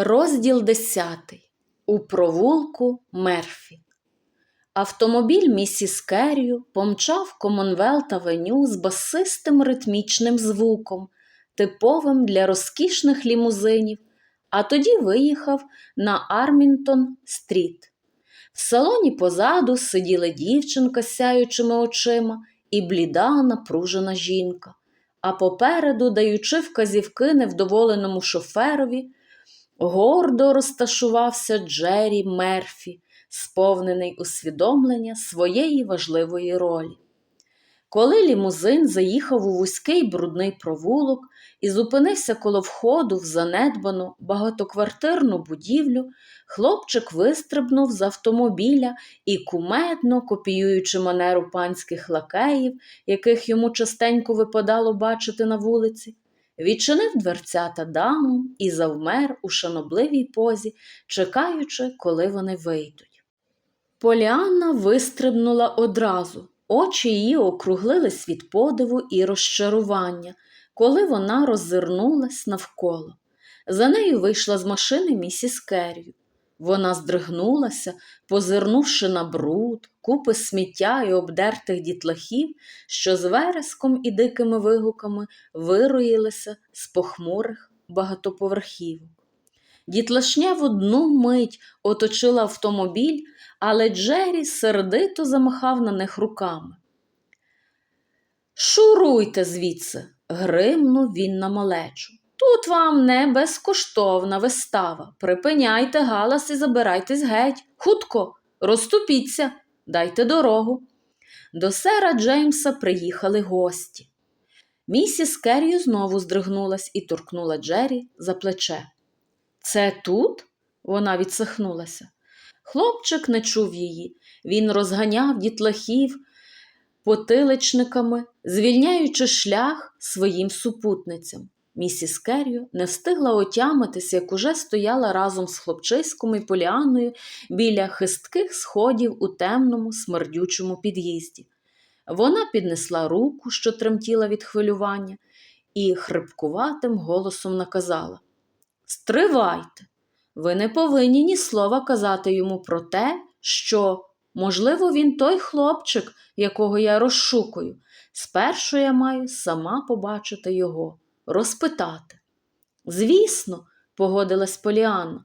Розділ 10. У провулку Мерфі. Автомобіль місіс Керрію помчав Комонвелт Авеню з басистим ритмічним звуком, типовим для розкішних лімузинів, а тоді виїхав на Армінтон Стріт. В салоні позаду сиділа дівчинка з сяючими очима і бліда напружена жінка, а попереду, даючи вказівки невдоволеному шоферові, гордо розташувався Джері Мерфі, сповнений усвідомлення своєї важливої ролі. Коли лімузин заїхав у вузький брудний провулок і зупинився коло входу в занедбану багатоквартирну будівлю, хлопчик вистрибнув з автомобіля і, кумедно копіюючи манеру панських лакеїв, яких йому частенько випадало бачити на вулиці, відчинив дверцята дамам і завмер у шанобливій позі, чекаючи, коли вони вийдуть. Поліанна вистрибнула одразу. Очі її округлились від подиву і розчарування, коли вона роззирнулась навколо. За нею вийшла з машини місіс Керрію. Вона здригнулася, позирнувши на бруд, купи сміття і обдертих дітлахів, що з вереском і дикими вигуками вироїлися з похмурих багатоповерхівок. Дітлашня в одну мить оточила автомобіль, але Джері сердито замахав на них руками. Шуруйте звідси, гримнув він на малечу. Тут вам не безкоштовна вистава. Припиняйте галас і забирайтесь геть. Хутко, розступіться, дайте дорогу. До сера Джеймса приїхали гості. Місіс Керрію знову здригнулась і торкнула Джері за плече. Це тут? Вона відсахнулася. Хлопчик не чув її. Він розганяв дітлахів потиличниками, звільняючи шлях своїм супутницям. Місіс Керрію не встигла отямитись, як уже стояла разом з хлопчиськом і Поліаною біля хистких сходів у темному, смердючому під'їзді. Вона піднесла руку, що тремтіла від хвилювання, і хрипкуватим голосом наказала Стривайте! Ви не повинні ні слова казати йому про те, що, можливо, він той хлопчик, якого я розшукую. Спершу я маю сама побачити його, розпитати. Звісно, погодилась Поліанна.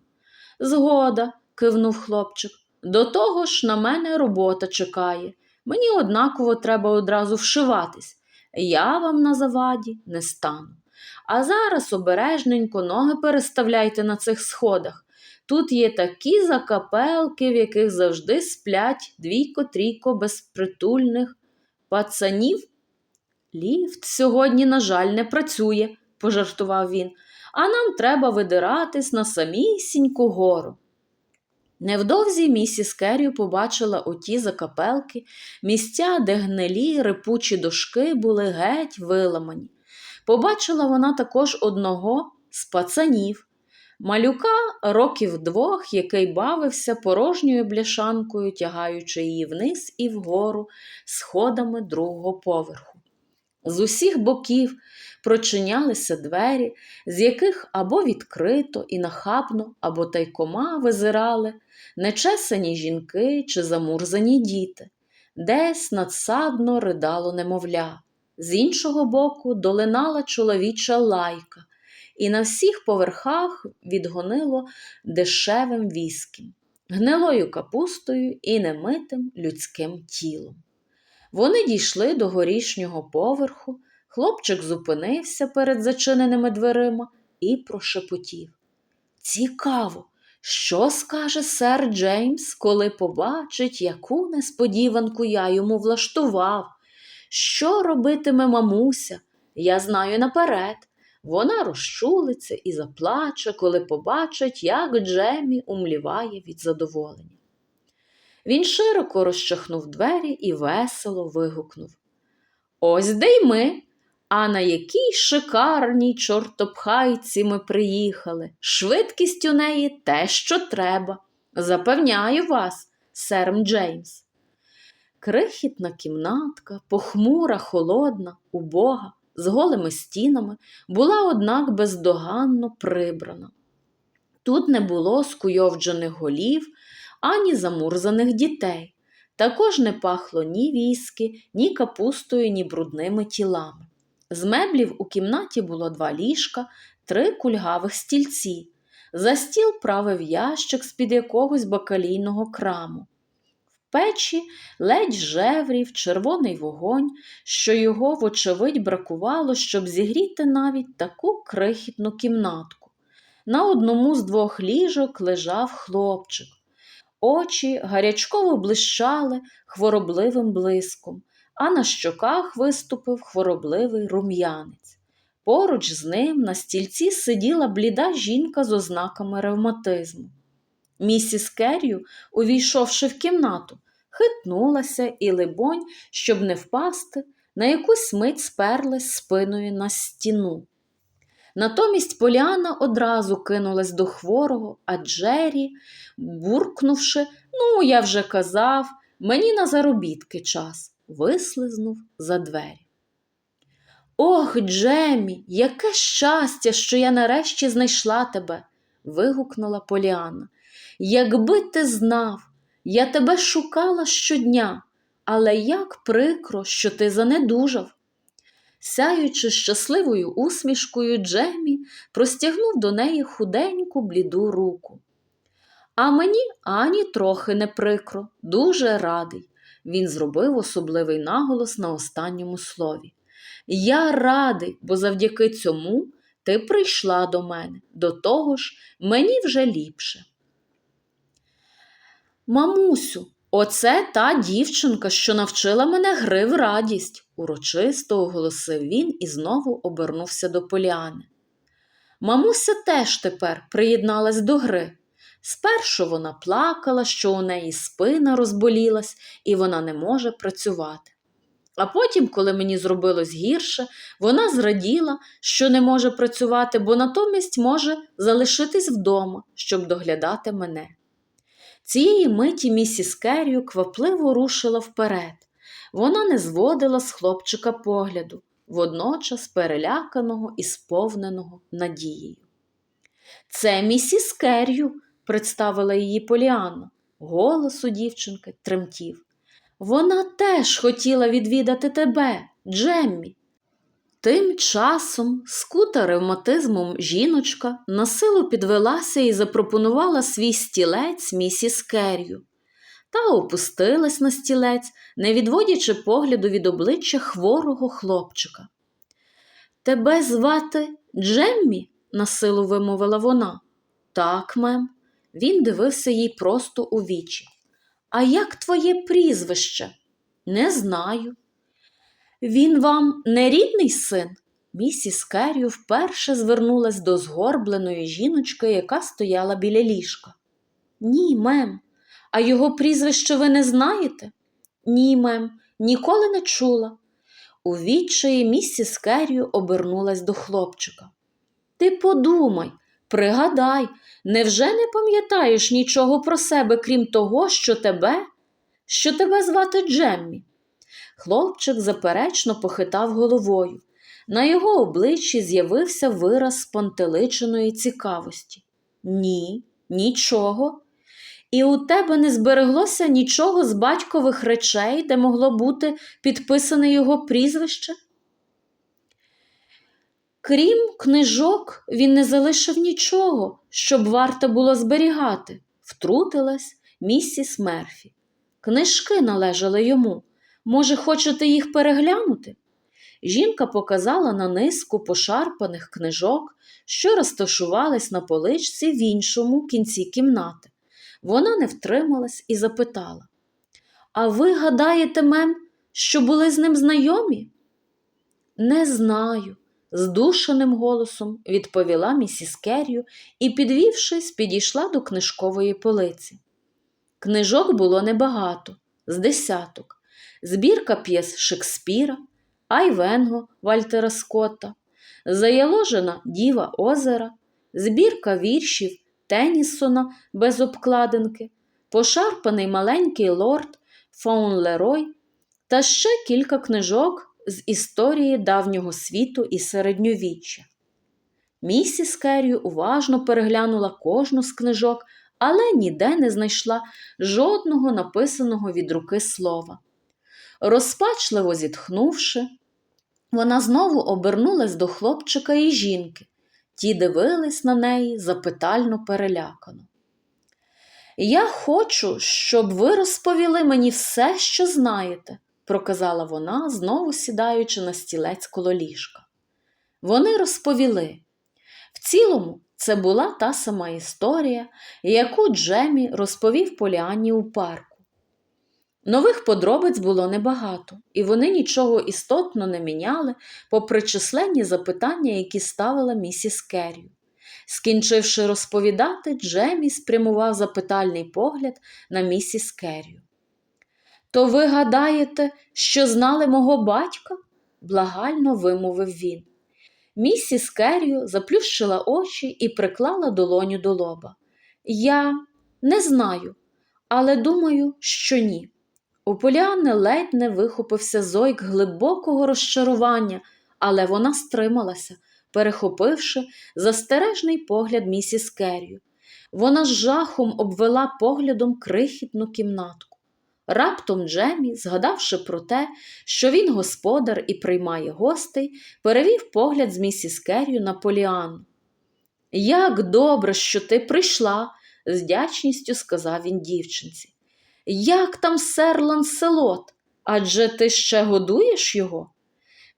Згода, кивнув хлопчик. До того ж на мене робота чекає. Мені однаково треба одразу вшиватись. Я вам на заваді не стану. А зараз обережненько ноги переставляйте на цих сходах. Тут є такі закапелки, в яких завжди сплять двійко-трійко безпритульних пацанів. Ліфт сьогодні, на жаль, не працює, пожартував він, а нам треба видиратись на самісіньку гору. Невдовзі місіс Керрію побачила оті закапелки, місця, де гнилі рипучі дошки були геть виламані. Побачила вона також одного з пацанів, малюка років двох, який бавився порожньою бляшанкою, тягаючи її вниз і вгору сходами другого поверху. З усіх боків прочинялися двері, з яких або відкрито і нахабно, або тайкома визирали нечесані жінки чи замурзані діти, десь надсадно ридало немовля. З іншого боку долинала чоловіча лайка, і на всіх поверхах відгонило дешевим віском, гнилою капустою і немитим людським тілом. Вони дійшли до горішнього поверху, хлопчик зупинився перед зачиненими дверима і прошепотів. Цікаво, що скаже сер Джеймс, коли побачить, яку несподіванку я йому влаштував. Що робитиме мамуся? Я знаю наперед. Вона розчулиться і заплаче, коли побачить, як Джемі умліває від задоволення. Він широко розчахнув двері і весело вигукнув Ось де й ми. А на якій шикарній чортопхайці ми приїхали. Швидкість у неї те, що треба. Запевняю вас, серм Джеймс. Крихітна кімнатка, похмура, холодна, убога, з голими стінами, була, однак, бездоганно прибрана. Тут не було скуйовджених голів, ані замурзаних дітей. Також не пахло ні віскі, ні капустою, ні брудними тілами. З меблів у кімнаті було два ліжка, три кульгавих стільці. За стіл правив ящик з-під якогось бакалійного краму. В печі ледь жеврів червоний вогонь, що його, вочевидь, бракувало, щоб зігріти навіть таку крихітну кімнатку. На одному з двох ліжок лежав хлопчик. Очі гарячково блищали хворобливим блиском, а на щоках виступив хворобливий рум'янець. Поруч з ним на стільці сиділа бліда жінка з ознаками ревматизму. Місіс Керрю, увійшовши в кімнату, хитнулася і, либонь, щоб не впасти, на якусь мить сперлась спиною на стіну. Натомість Поліана одразу кинулась до хворого, а Джері, буркнувши, ну, я вже казав, мені на заробітки час, вислизнув за двері. Ох, Джемі, яке щастя, що я нарешті знайшла тебе. вигукнула Поліана. Якби ти знав, я тебе шукала щодня, але як прикро, що ти занедужав. Сяючи щасливою усмішкою, Джемі простягнув до неї худеньку бліду руку. А мені ані трохи не прикро, дуже радий. Він зробив особливий наголос на останньому слові. Я радий, бо завдяки цьому ти прийшла до мене. До того ж, мені вже ліпше. Мамусю, оце та дівчинка, що навчила мене гри в радість, урочисто оголосив він і знову обернувся до Поліани. Мамуся теж тепер приєдналась до гри. Спершу вона плакала, що у неї спина розболілась, і вона не може працювати. А потім, коли мені зробилось гірше, вона зраділа, що не може працювати, бо натомість може залишитись вдома, щоб доглядати мене. Цієї миті місіс Керрю квапливо рушила вперед. Вона не зводила з хлопчика погляду, водночас переляканого і сповненого надією. Це місіс Керрю, представила її Поліанна. Голос у дівчинки тремтів. Вона теж хотіла відвідати тебе, Джеммі. Тим часом скута ревматизмом жіночка на силу підвелася і запропонувала свій стілець місіс Керрю. Та опустилась на стілець, не відводячи погляду від обличчя хворого хлопчика. Тебе звати Джеммі? насилу вимовила вона. Так, мем. Він дивився їй просто у вічі. А як твоє прізвище? Не знаю. Він вам не рідний син? Місіс Керрю вперше звернулась до згорбленої жіночки, яка стояла біля ліжка. Ні, мем, а його прізвище ви не знаєте? Ні, мем, ніколи не чула. У відчаї місіс Керрю обернулась до хлопчика. Ти подумай, пригадай, невже не пам'ятаєш нічого про себе, крім того, що тебе, що тебе звати Джеммі? Хлопчик заперечно похитав головою. На його обличчі з'явився вираз спантеличеної цікавості. Ні, нічого. І у тебе не збереглося нічого з батькових речей, де могло бути підписане його прізвище? Крім книжок, він не залишив нічого, щоб варто було зберігати, втрутилась місіс Мерфі. Книжки належали йому. Може, хочете їх переглянути? Жінка показала на низку пошарпаних книжок, що розташувались на поличці в іншому кінці кімнати. Вона не втрималась і запитала: А ви гадаєте, мем, що були з ним знайомі? Не знаю, здушеним голосом відповіла місіс Керрю і, підвівшись, підійшла до книжкової полиці. Книжок було небагато, з десяток, збірка п'єс Шекспіра, Айвенго Вальтера Скотта, Заяложена Діва Озера, збірка віршів Теннісона без обкладинки, пошарпаний маленький лорд Фон Лерой та ще кілька книжок з історії давнього світу і середньовіччя. Місіс Керрі уважно переглянула кожну з книжок, але ніде не знайшла жодного написаного від руки слова. Розпачливо зітхнувши, вона знову обернулась до хлопчика і жінки. Ті дивились на неї запитально перелякано. Я хочу, щоб ви розповіли мені все, що знаєте, проказала вона, знову сідаючи на стілець коло ліжка. Вони розповіли. В цілому, це була та сама історія, яку Джемі розповів Поліанні у парку. Нових подробиць було небагато, і вони нічого істотно не міняли, попри численні запитання, які ставила місіс Керрі. Скінчивши розповідати, Джемі спрямував запитальний погляд на місіс Керрі. То ви гадаєте, що знали мого батька? благально вимовив він. Місіс Керрю заплющила очі і приклала долоню до лоба. Я не знаю, але думаю, що ні. У Поліанни ледь не вихопився зойк глибокого розчарування, але вона стрималася, перехопивши застережний погляд місіс Керрю. Вона з жахом обвела поглядом крихітну кімнатку. Раптом Джемі, згадавши про те, що він господар і приймає гостей, перевів погляд з місіс Керрю на Поліанну. Як добре, що ти прийшла, з вдячністю сказав він дівчинці. Як там сер Ланселот? Адже ти ще годуєш його?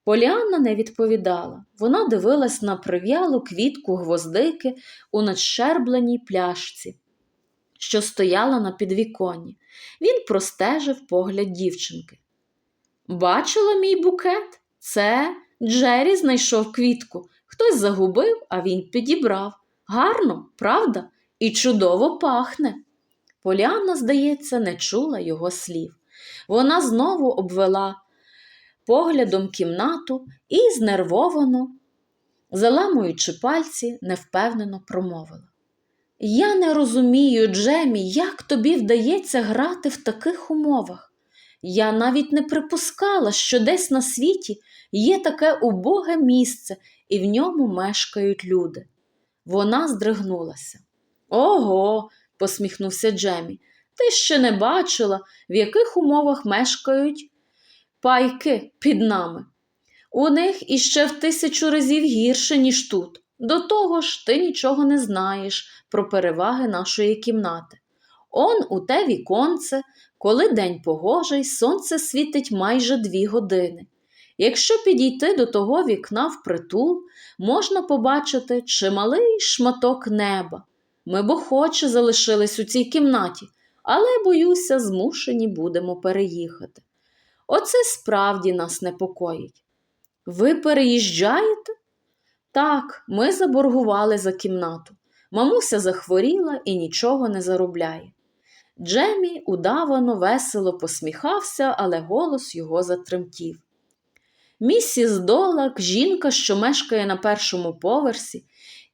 Поліанна не відповідала. Вона дивилась на прив'ялу квітку гвоздики у надщербленій пляшці, що стояла на підвіконні. Він простежив погляд дівчинки. Бачила мій букет? Це Джері знайшов квітку. Хтось загубив, а він підібрав. Гарно, правда? І чудово пахне. Поліанна, здається, не чула його слів. Вона знову обвела поглядом кімнату і знервовано, заламуючи пальці, невпевнено промовила. Я не розумію, Джемі, як тобі вдається грати в таких умовах. Я навіть не припускала, що десь на світі є таке убоге місце, і в ньому мешкають люди. Вона здригнулася. Ого, посміхнувся Джемі. Ти ще не бачила, в яких умовах мешкають пайки під нами. У них іще в тисячу разів гірше, ніж тут. До того ж, ти нічого не знаєш про переваги нашої кімнати. Он у те віконце, коли день погожий, сонце світить майже дві години. Якщо підійти до того вікна впритул, можна побачити чималий шматок неба. Ми б охоче залишились у цій кімнаті, але, боюся, змушені будемо переїхати. Оце справді нас непокоїть. Ви переїжджаєте? Так, ми заборгували за кімнату. Мамуся захворіла і нічого не заробляє. Джемі удавано весело посміхався, але голос його затремтів. Місіс Долак, жінка, що мешкає на першому поверсі,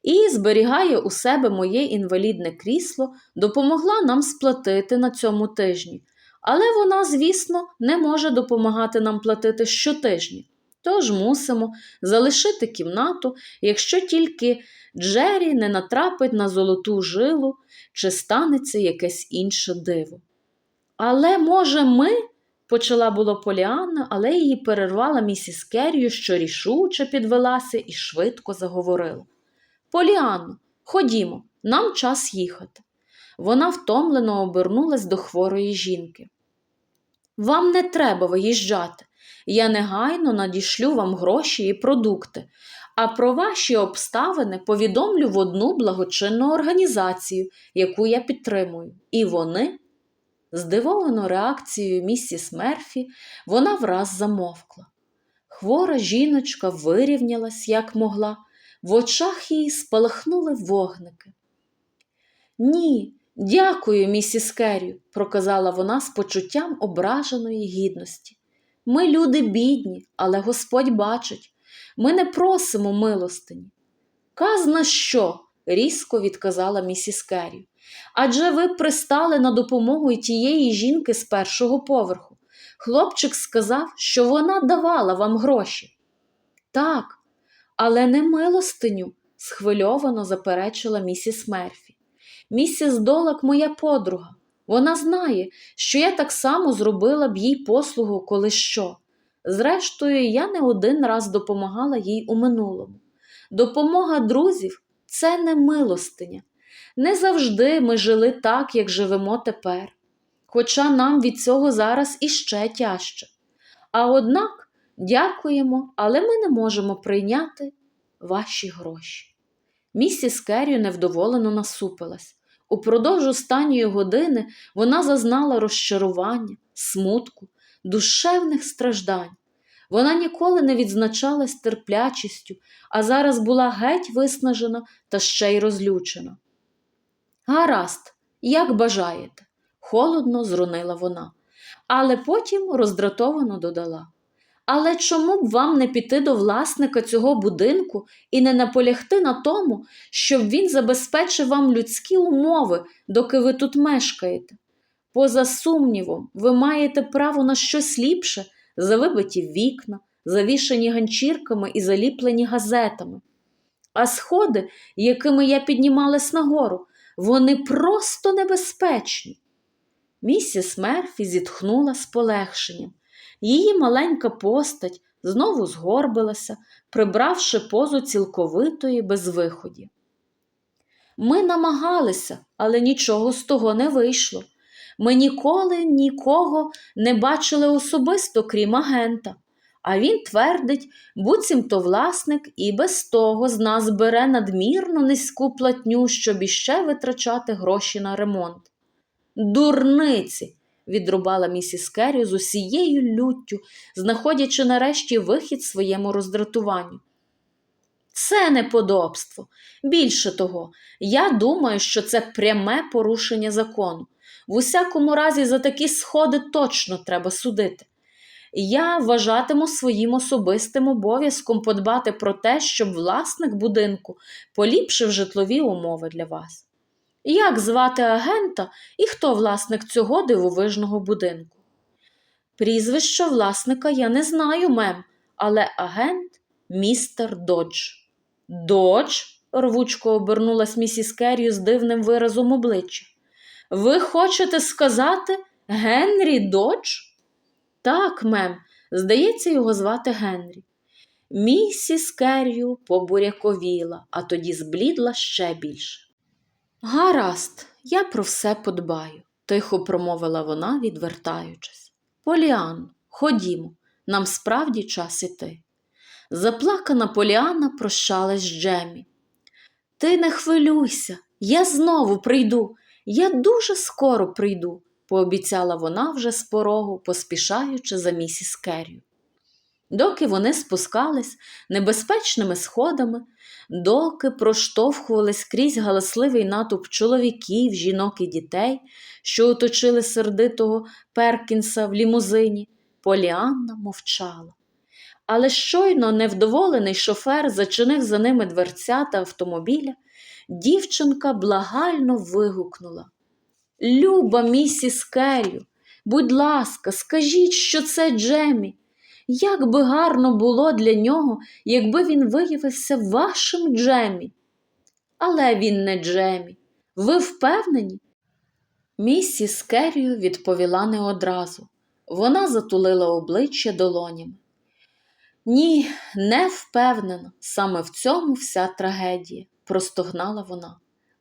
і зберігає у себе моє інвалідне крісло, допомогла нам сплатити на цьому тижні. Але вона, звісно, не може допомагати нам платити щотижні. Тож мусимо залишити кімнату, якщо тільки Джері не натрапить на золоту жилу чи станеться якесь інше диво. Але, може, ми, почала було Поліанна, але її перервала місіс Керрію, що рішуче підвелася і швидко заговорила. Поліанно, ходімо, нам час їхати. Вона втомлено обернулась до хворої жінки. Вам не треба виїжджати. Я негайно надішлю вам гроші і продукти, а про ваші обставини повідомлю в одну благочинну організацію, яку я підтримую. І вони, здивовано реакцією місіс Мерфі, вона враз замовкла. Хвора жіночка вирівнялась, як могла, в очах її спалахнули вогники. Ні, дякую, місіс Керрі, проказала вона з почуттям ображеної гідності. Ми люди бідні, але Господь бачить, ми не просимо милостині. Казна що? різко відказала місіс Керрі. Адже ви пристали на допомогу тієї жінки з першого поверху. Хлопчик сказав, що вона давала вам гроші. Так, але не милостиню, схвильовано заперечила місіс Мерфі. Місіс Долак моя подруга. Вона знає, що я так само зробила б їй послугу, коли що. Зрештою, я не один раз допомагала їй у минулому. Допомога друзів це не милостиня. Не завжди ми жили так, як живемо тепер, хоча нам від цього зараз іще тяжче. А однак дякуємо, але ми не можемо прийняти ваші гроші. Місіс Керрі невдоволено насупилась. Упродовж останньої години вона зазнала розчарування, смутку, душевних страждань. Вона ніколи не відзначалась терплячістю, а зараз була геть виснажена та ще й розлючена. Гаразд, як бажаєте, холодно зрунила вона, але потім роздратовано додала. Але чому б вам не піти до власника цього будинку і не наполягти на тому, щоб він забезпечив вам людські умови, доки ви тут мешкаєте? Поза сумнівом, ви маєте право на щось ліпше за вибиті вікна, завішані ганчірками і заліплені газетами. А сходи, якими я піднімалась нагору, вони просто небезпечні. Місіс Мерфі зітхнула з полегшенням. Її маленька постать знову згорбилася, прибравши позу цілковитої безвиході. Ми намагалися, але нічого з того не вийшло. Ми ніколи нікого не бачили особисто, крім агента. А він твердить, буцімто власник і без того з нас бере надмірно низьку платню, щоб іще витрачати гроші на ремонт. Дурниці, відрубала місіс Керрі з усією люттю, знаходячи нарешті вихід своєму роздратуванню. Це неподобство. Більше того, я думаю, що це пряме порушення закону. В усякому разі, за такі сходи точно треба судити. Я вважатиму своїм особистим обов'язком подбати про те, щоб власник будинку поліпшив житлові умови для вас. Як звати агента і хто власник цього дивовижного будинку? Прізвище власника я не знаю, мем, але агент містер Додж. Додж? рвучко обернулась місіс Керрі з дивним виразом обличчя. Ви хочете сказати Генрі Додж? Так, мем, здається, його звати Генрі. Місіс Керрю побуряковіла, а тоді зблідла ще більше. Гаразд, я про все подбаю, тихо промовила вона, відвертаючись. Поліан, ходімо, нам справді час іти. Заплакана Поліана прощалась з Джемі. Ти не хвилюйся, я знову прийду, я дуже скоро прийду, пообіцяла вона вже з порогу, поспішаючи за місіс Керрю. Доки вони спускались небезпечними сходами, доки проштовхувались крізь галасливий натовп чоловіків, жінок і дітей, що оточили сердитого Перкінса в лімузині, Поліанна мовчала. Але щойно невдоволений шофер зачинив за ними дверцята автомобіля, дівчинка благально вигукнула. Люба місіс Керрю, будь ласка, скажіть, що це Джемі. Як би гарно було для нього, якби він виявився вашим Джемі. Але він не Джемі. Ви впевнені? Місіс Керрію відповіла не одразу. Вона затулила обличчя долонями. Ні, не впевнена, саме в цьому вся трагедія, простогнала вона.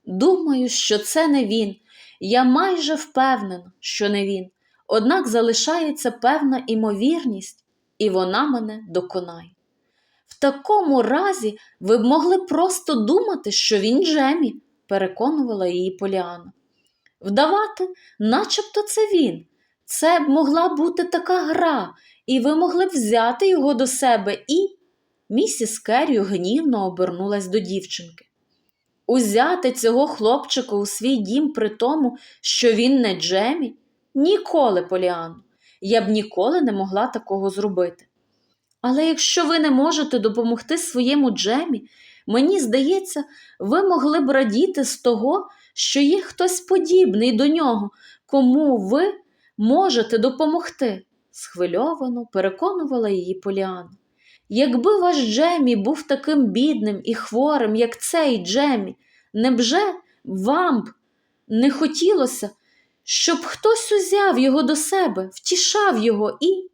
Думаю, що це не він. Я майже впевнена, що не він. Однак залишається певна імовірність, і вона мене доконає. В такому разі ви б могли просто думати, що він Джемі, переконувала її Поліана. Вдавати, начебто це він. Це б могла бути така гра, і ви могли б взяти його до себе і. Місіс Керрю гнівно обернулась до дівчинки. Узяти цього хлопчика у свій дім при тому, що він не Джемі? Ніколи, Поліану. Я б ніколи не могла такого зробити. Але якщо ви не можете допомогти своєму Джемі, мені здається, ви могли б радіти з того, що є хтось подібний до нього, кому ви можете допомогти, схвильовано переконувала її Поліана. Якби ваш Джемі був таким бідним і хворим, як цей Джемі, невже вам б не хотілося, щоб хтось узяв його до себе, втішав його і.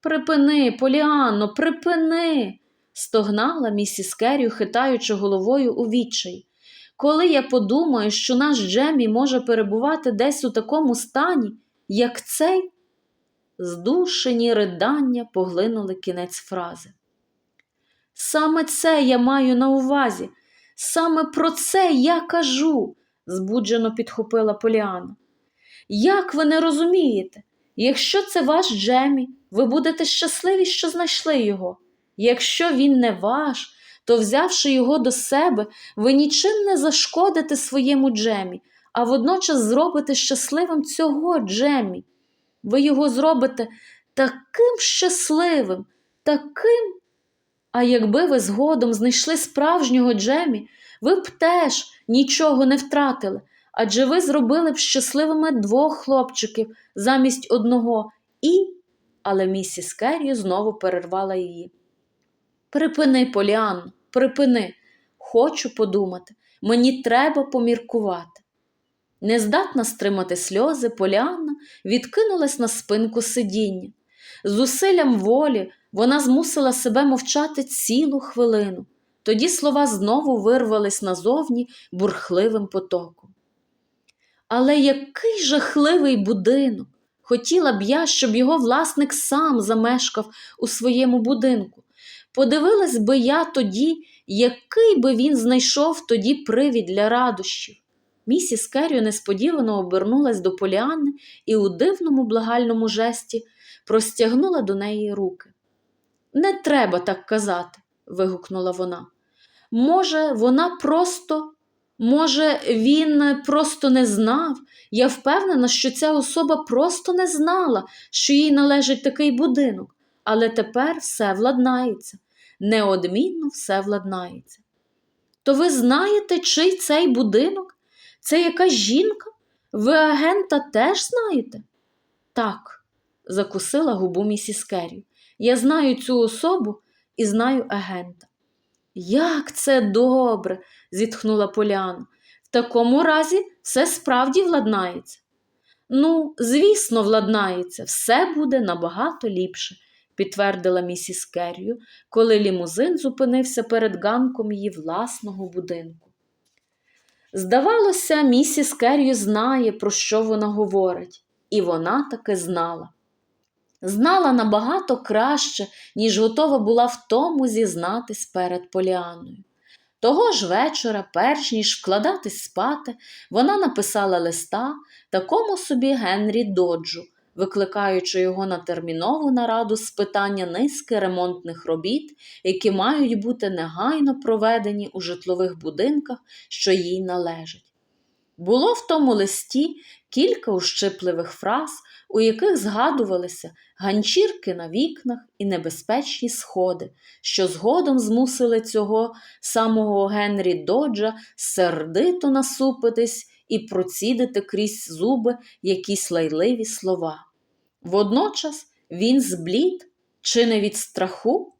Припини, Поліанно, припини, стогнала місіс Керрі, хитаючи головою у відчаї. Коли я подумаю, що наш Джемі може перебувати десь у такому стані, як цей, здушені ридання поглинули кінець фрази. Саме це я маю на увазі, саме про це я кажу, збуджено підхопила Поліана. Як ви не розумієте? Якщо це ваш Джемі, ви будете щасливі, що знайшли його. Якщо він не ваш, то, взявши його до себе, ви нічим не зашкодите своєму Джемі, а водночас зробите щасливим цього Джемі. Ви його зробите таким щасливим, таким. А якби ви згодом знайшли справжнього Джемі, ви б теж нічого не втратили, адже ви зробили б щасливими двох хлопчиків замість одного і. Але місіс Керрі знову перервала її. Припини, Поліанно, припини. Хочу подумати, мені треба поміркувати. Нездатна стримати сльози, Поліанна відкинулась на спинку сидіння. З зусиллям волі вона змусила себе мовчати цілу хвилину. Тоді слова знову вирвались назовні бурхливим потоком. Але який жахливий будинок! Хотіла б я, щоб його власник сам замешкав у своєму будинку. Подивилась би я тоді, який би він знайшов тоді привід для радощів. Місіс Керрі несподівано обернулась до Поліанни і у дивному благальному жесті простягнула до неї руки. Не треба так казати, вигукнула вона. Може, вона просто, може, він просто не знав. Я впевнена, що ця особа просто не знала, що їй належить такий будинок, але тепер все владнається, неодмінно все владнається. То ви знаєте, чий цей будинок? Це якась жінка? Ви агента теж знаєте? Так, закусила губу місіс Керрі. Я знаю цю особу і знаю агента. Як це добре, зітхнула Поляна. В такому разі все справді владнається. Ну, звісно, владнається, все буде набагато ліпше, підтвердила місіс Керрію, коли лімузин зупинився перед ганком її власного будинку. Здавалося, місіс Керрію знає, про що вона говорить, і вона таки знала. Знала набагато краще, ніж готова була в тому зізнатись перед Поліаною. Того ж вечора, перш ніж вкладатись спати, вона написала листа такому собі Генрі Доджу, викликаючи його на термінову нараду з питання низки ремонтних робіт, які мають бути негайно проведені у житлових будинках, що їй належать. Було в тому листі кілька ущипливих фраз, у яких згадувалися ганчірки на вікнах і небезпечні сходи, що згодом змусили цього самого Генрі Доджа сердито насупитись і процідити крізь зуби якісь лайливі слова. Водночас він зблід чи не від страху,